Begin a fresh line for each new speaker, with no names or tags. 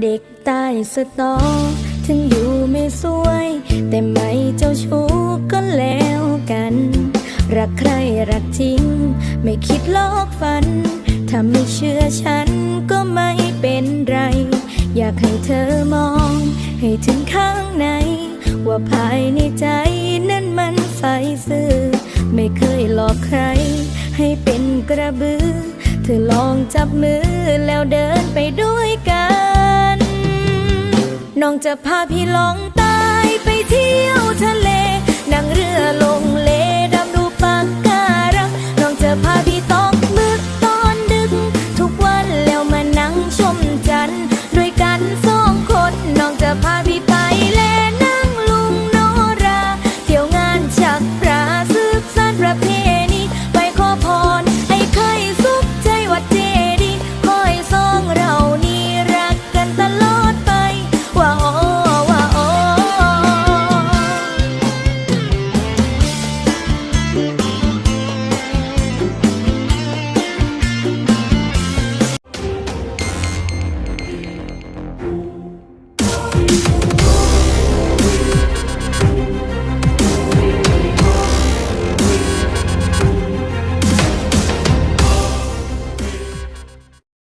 เด็กต้สตอ ถึงอยู่ไม่สวย แต่ไม่เจ้าชู้ก็แล้วกัน รักใครรักจริง ไม่คิดลอกฝัน ถ้าไม่เชื่อฉันก็ไม่เป็นไร อยากให้เธอมอง ให้ถึงข้างใน ว่าภายในใจนั้นมันใสซื่อ ไม่เคยหลอกใคร ให้เป็นกระบือ เธอลองจับมือแล้วเดิน องจะพาพี่ลองต่อลง